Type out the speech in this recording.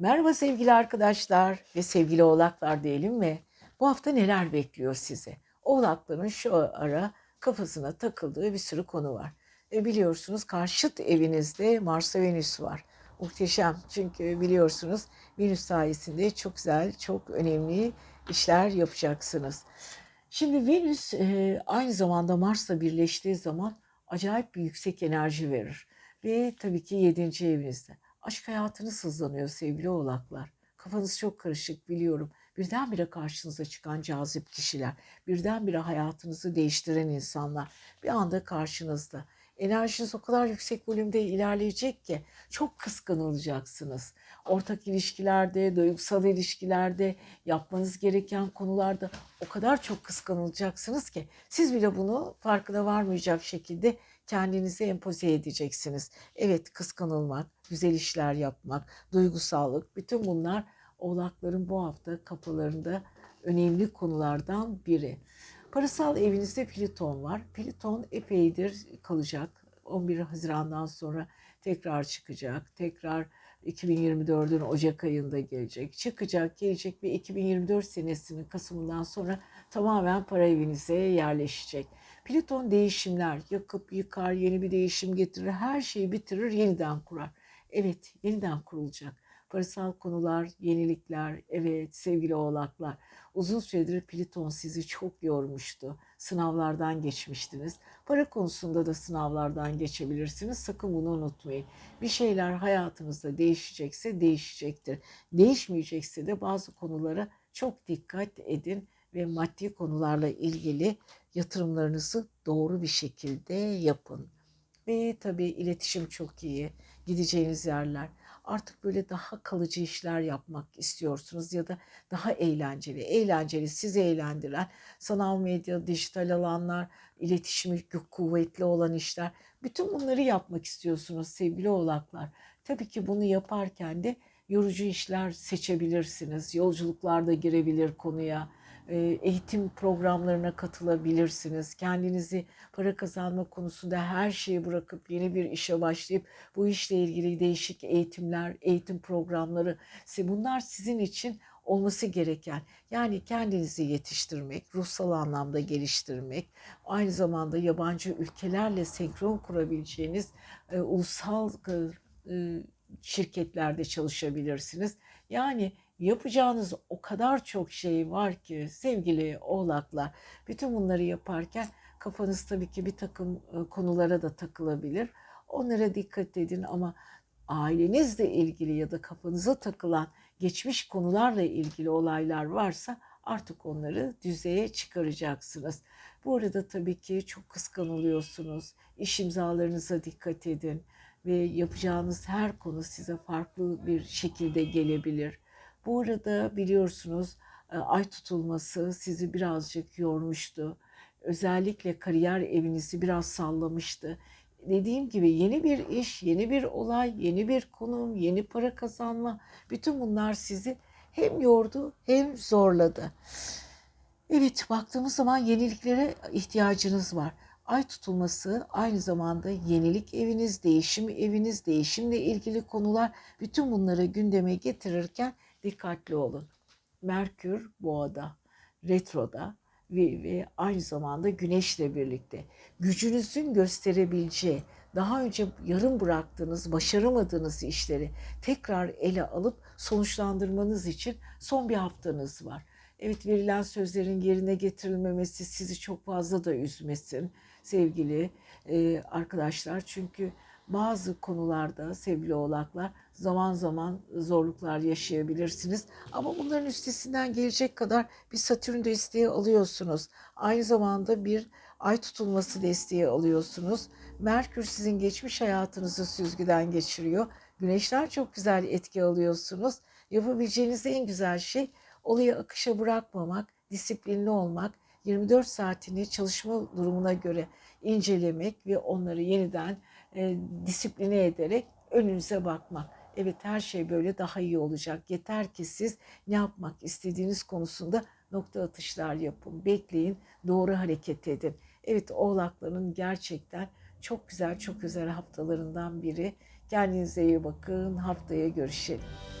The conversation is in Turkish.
Merhaba sevgili arkadaşlar ve sevgili oğlaklar diyelim mi? Bu hafta neler bekliyor sizi? Oğlakların şu ara kafasına takıldığı bir sürü konu var. E biliyorsunuz karşıt evinizde Mars'a Venüs var. Muhteşem çünkü biliyorsunuz Venüs sayesinde çok güzel, çok önemli işler yapacaksınız. Şimdi Venüs e, aynı zamanda Mars'la birleştiği zaman acayip bir yüksek enerji verir. Ve tabii ki yedinci evinizde. Aşk hayatınız hızlanıyor sevgili oğlaklar. Kafanız çok karışık biliyorum. Birdenbire karşınıza çıkan cazip kişiler, birdenbire hayatınızı değiştiren insanlar bir anda karşınızda. Enerjiniz o kadar yüksek volümde ilerleyecek ki çok kıskanılacaksınız. Ortak ilişkilerde, duygusal ilişkilerde, yapmanız gereken konularda o kadar çok kıskanılacaksınız ki siz bile bunu farkına varmayacak şekilde kendinize empoze edeceksiniz. Evet kıskanılmak, güzel işler yapmak, duygusallık bütün bunlar oğlakların bu hafta kapılarında önemli konulardan biri. Parasal evinizde Plüton var. Plüton epeydir kalacak. 11 Haziran'dan sonra tekrar çıkacak. Tekrar 2024'ün Ocak ayında gelecek. Çıkacak, gelecek ve 2024 senesinin Kasım'ından sonra tamamen para evinize yerleşecek. Plüton değişimler, yakıp yıkar, yeni bir değişim getirir, her şeyi bitirir, yeniden kurar. Evet, yeniden kurulacak. Parasal konular, yenilikler, evet sevgili oğlaklar. Uzun süredir Plüton sizi çok yormuştu. Sınavlardan geçmiştiniz. Para konusunda da sınavlardan geçebilirsiniz. Sakın bunu unutmayın. Bir şeyler hayatınızda değişecekse değişecektir. Değişmeyecekse de bazı konulara çok dikkat edin ve maddi konularla ilgili yatırımlarınızı doğru bir şekilde yapın. Ve tabii iletişim çok iyi. Gideceğiniz yerler. Artık böyle daha kalıcı işler yapmak istiyorsunuz ya da daha eğlenceli. Eğlenceli, sizi eğlendiren sanal medya, dijital alanlar, iletişimi kuvvetli olan işler. Bütün bunları yapmak istiyorsunuz sevgili oğlaklar. Tabii ki bunu yaparken de yorucu işler seçebilirsiniz. Yolculuklarda girebilir konuya eğitim programlarına katılabilirsiniz. Kendinizi para kazanma konusunda her şeyi bırakıp yeni bir işe başlayıp bu işle ilgili değişik eğitimler, eğitim programları bunlar sizin için olması gereken yani kendinizi yetiştirmek, ruhsal anlamda geliştirmek, aynı zamanda yabancı ülkelerle senkron kurabileceğiniz e, ulusal e, şirketlerde çalışabilirsiniz. Yani yapacağınız o kadar çok şey var ki sevgili oğlaklar. Bütün bunları yaparken kafanız tabii ki bir takım e, konulara da takılabilir. Onlara dikkat edin ama ailenizle ilgili ya da kafanıza takılan geçmiş konularla ilgili olaylar varsa artık onları düzeye çıkaracaksınız. Bu arada tabii ki çok kıskanılıyorsunuz. İş imzalarınıza dikkat edin ve yapacağınız her konu size farklı bir şekilde gelebilir. Bu arada biliyorsunuz e, ay tutulması sizi birazcık yormuştu. Özellikle kariyer evinizi biraz sallamıştı. Dediğim gibi yeni bir iş, yeni bir olay, yeni bir konum, yeni para kazanma bütün bunlar sizi hem yordu hem zorladı. Evet baktığımız zaman yeniliklere ihtiyacınız var. Ay tutulması aynı zamanda yenilik eviniz, değişim eviniz, değişimle ilgili konular bütün bunları gündeme getirirken dikkatli olun. Merkür boğada, retroda ve, ve aynı zamanda güneşle birlikte gücünüzün gösterebileceği, daha önce yarım bıraktığınız, başaramadığınız işleri tekrar ele alıp sonuçlandırmanız için son bir haftanız var. Evet verilen sözlerin yerine getirilmemesi sizi çok fazla da üzmesin sevgili e, arkadaşlar. Çünkü bazı konularda sevgili oğlaklar zaman zaman zorluklar yaşayabilirsiniz. Ama bunların üstesinden gelecek kadar bir Satürn desteği alıyorsunuz. Aynı zamanda bir ay tutulması desteği alıyorsunuz. Merkür sizin geçmiş hayatınızı süzgüden geçiriyor. Güneşler çok güzel etki alıyorsunuz. Yapabileceğiniz en güzel şey olayı akışa bırakmamak, disiplinli olmak, 24 saatini çalışma durumuna göre incelemek ve onları yeniden e, disipline ederek önünüze bakmak. Evet her şey böyle daha iyi olacak. Yeter ki siz ne yapmak istediğiniz konusunda nokta atışlar yapın. Bekleyin, doğru hareket edin. Evet oğlakların gerçekten çok güzel, çok özel haftalarından biri. Kendinize iyi bakın. Haftaya görüşelim.